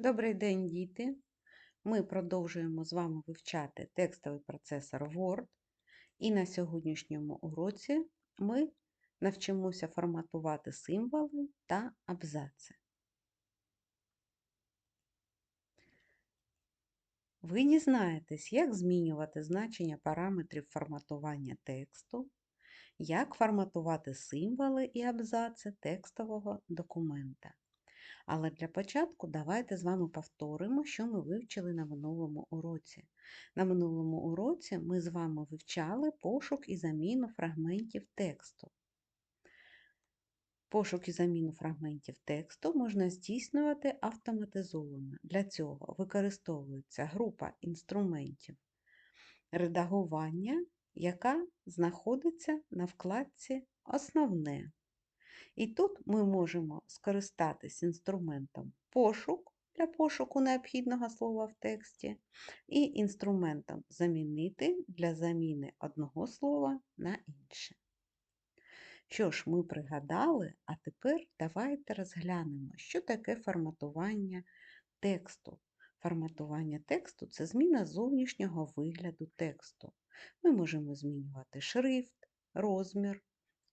Добрий день, діти! Ми продовжуємо з вами вивчати текстовий процесор Word, і на сьогоднішньому уроці ми навчимося форматувати символи та абзаци. Ви дізнаєтесь, як змінювати значення параметрів форматування тексту, як форматувати символи і абзаци текстового документа. Але для початку давайте з вами повторимо, що ми вивчили на минулому уроці. На минулому уроці ми з вами вивчали пошук і заміну фрагментів тексту. Пошук і заміну фрагментів тексту можна здійснювати автоматизовано. Для цього використовується група інструментів редагування, яка знаходиться на вкладці Основне. І тут ми можемо скористатись інструментом пошук для пошуку необхідного слова в тексті, і інструментом замінити для заміни одного слова на інше. Що ж, ми пригадали, а тепер давайте розглянемо, що таке форматування тексту. Форматування тексту це зміна зовнішнього вигляду тексту. Ми можемо змінювати шрифт, розмір,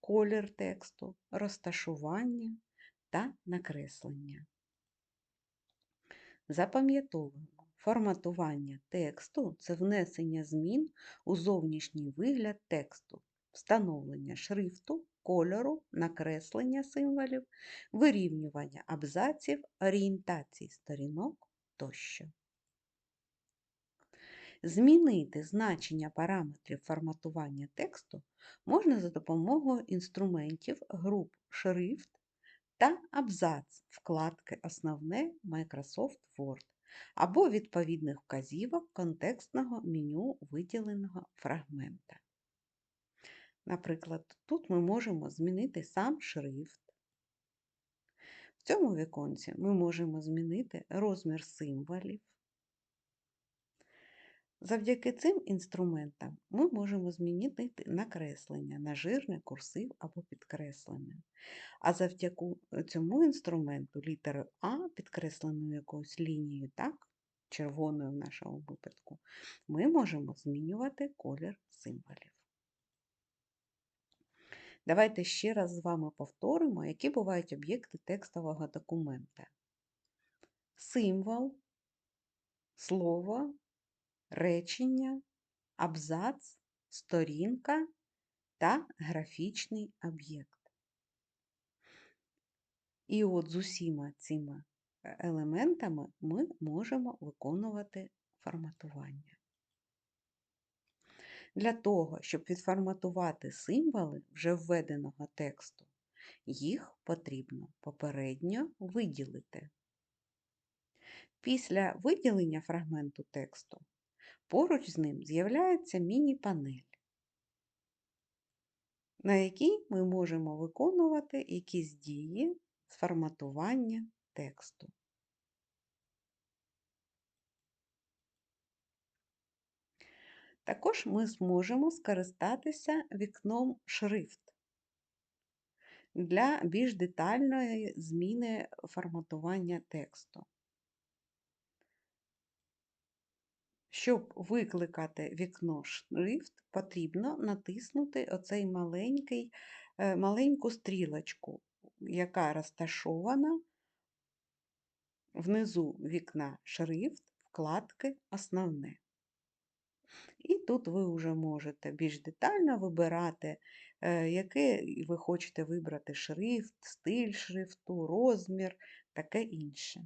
колір тексту, розташування та накреслення. Запам'ятовуємо, форматування тексту це внесення змін у зовнішній вигляд тексту, встановлення шрифту, кольору, накреслення символів, вирівнювання абзаців, орієнтації сторінок тощо. Змінити значення параметрів форматування тексту можна за допомогою інструментів груп шрифт та абзац вкладки Основне Microsoft Word або відповідних вказівок контекстного меню виділеного фрагмента. Наприклад, тут ми можемо змінити сам шрифт. В цьому віконці ми можемо змінити розмір символів. Завдяки цим інструментам ми можемо змінити накреслення на жирне, курсив або підкреслене. А завдяки цьому інструменту літерою А, підкресленою якоюсь лінією, так, червоною в нашому випадку, ми можемо змінювати колір символів. Давайте ще раз з вами повторимо, які бувають об'єкти текстового документа. Символ, слово, речення, абзац, сторінка та графічний об'єкт. І от з усіма цими е, елементами ми можемо виконувати форматування. Для того, щоб відформатувати символи вже введеного тексту, їх потрібно попередньо виділити. Після виділення фрагменту тексту Поруч з ним з'являється міні-панель, на якій ми можемо виконувати якісь дії з форматування тексту. Також ми зможемо скористатися вікном шрифт для більш детальної зміни форматування тексту. Щоб викликати вікно шрифт, потрібно натиснути оцей маленький, е, маленьку стрілочку, яка розташована внизу вікна шрифт, вкладки Основне. І тут ви вже можете більш детально вибирати, е, який ви хочете вибрати шрифт, стиль шрифту, розмір, таке інше.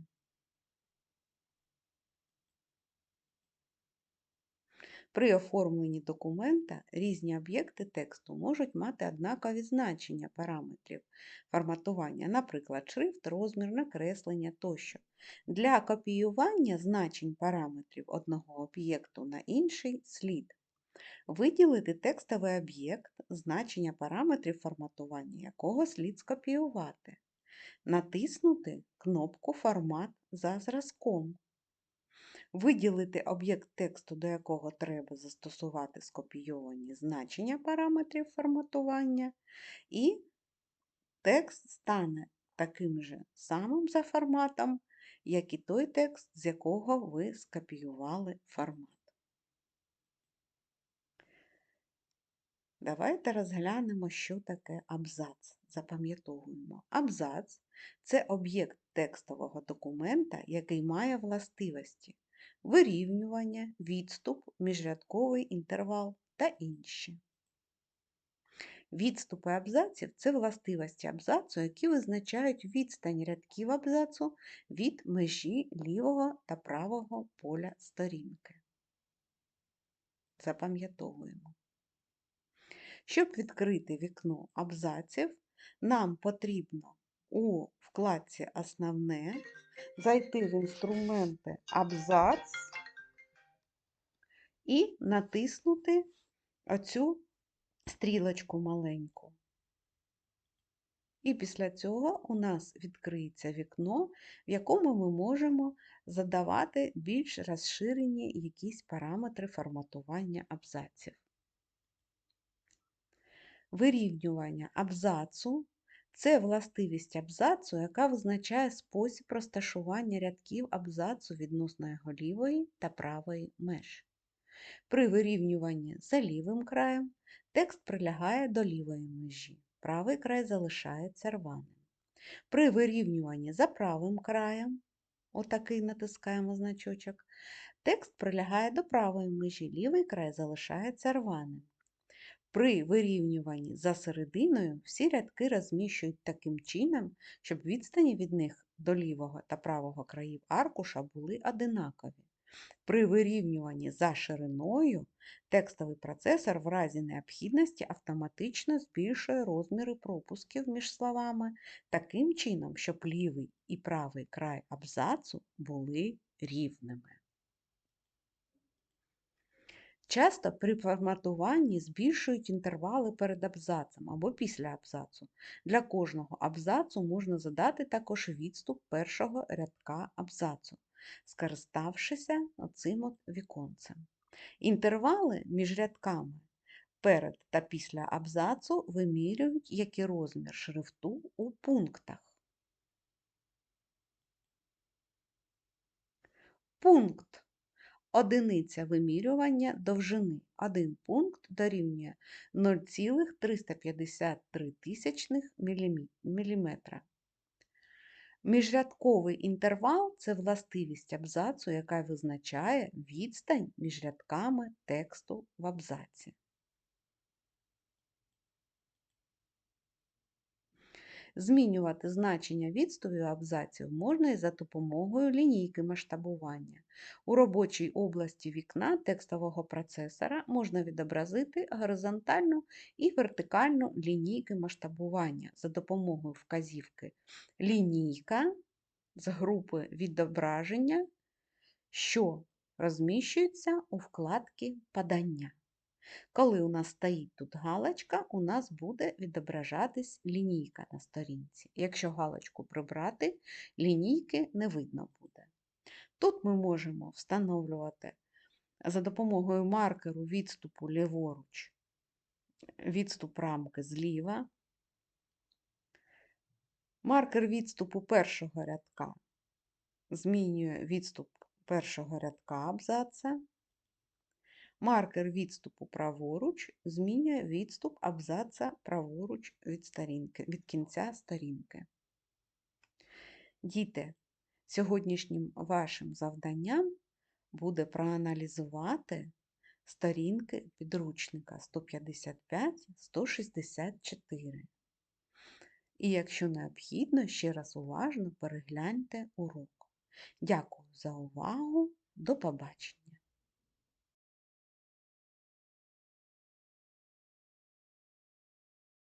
При оформленні документа різні об'єкти тексту можуть мати однакові значення параметрів форматування, наприклад, шрифт, розмір, накреслення тощо. Для копіювання значень параметрів одного об'єкту на інший слід. Виділити текстовий об'єкт, значення параметрів форматування якого слід скопіювати. Натиснути кнопку Формат за зразком виділити об'єкт тексту, до якого треба застосувати скопійовані значення параметрів форматування, і текст стане таким же самим за форматом, як і той текст, з якого ви скопіювали формат. Давайте розглянемо, що таке абзац. Запам'ятовуємо. Абзац це об'єкт текстового документа, який має властивості вирівнювання, відступ, міжрядковий інтервал та інші. Відступи абзаців це властивості абзацу, які визначають відстань рядків абзацу від межі лівого та правого поля сторінки. Запам'ятовуємо. Щоб відкрити вікно абзаців, нам потрібно у вкладці Основне зайти в інструменти Абзац і натиснути оцю стрілочку маленьку. І після цього у нас відкриється вікно, в якому ми можемо задавати більш розширені якісь параметри форматування абзаців. Вирівнювання абзацу це властивість абзацу, яка визначає спосіб розташування рядків абзацу відносно його лівої та правої меж. При вирівнюванні за лівим краєм текст прилягає до лівої межі, правий край залишається рваним. При вирівнюванні за правим краєм, отакий натискаємо значочок, текст прилягає до правої межі, лівий край залишається рваним. При вирівнюванні за серединою всі рядки розміщують таким чином, щоб відстані від них до лівого та правого країв аркуша були одинакові. При вирівнюванні за шириною текстовий процесор в разі необхідності автоматично збільшує розміри пропусків між словами таким чином, щоб лівий і правий край абзацу були рівними. Часто при форматуванні збільшують інтервали перед абзацем або після абзацу. Для кожного абзацу можна задати також відступ першого рядка абзацу, скориставшися цим віконцем. Інтервали між рядками перед та після абзацу вимірюють як і розмір шрифту у пунктах. Пункт Одиниця вимірювання довжини. Один пункт дорівнює 0,353 мм. Міжрядковий інтервал це властивість абзацу, яка визначає відстань між рядками тексту в абзаці. Змінювати значення відступів абзаців можна і за допомогою лінійки масштабування. У робочій області вікна текстового процесора можна відобразити горизонтальну і вертикальну лінійки масштабування за допомогою вказівки лінійка з групи відображення, що розміщується у вкладці Подання. Коли у нас стоїть тут галочка, у нас буде відображатись лінійка на сторінці. Якщо галочку прибрати, лінійки не видно буде. Тут ми можемо встановлювати за допомогою маркеру відступу ліворуч, відступ рамки зліва, маркер відступу першого рядка змінює відступ першого рядка абзаца. Маркер відступу праворуч змінює відступ абзаца праворуч від сторінки, від кінця сторінки. Діти, сьогоднішнім вашим завданням буде проаналізувати сторінки підручника 155-164. І якщо необхідно, ще раз уважно перегляньте урок. Дякую за увагу. До побачення!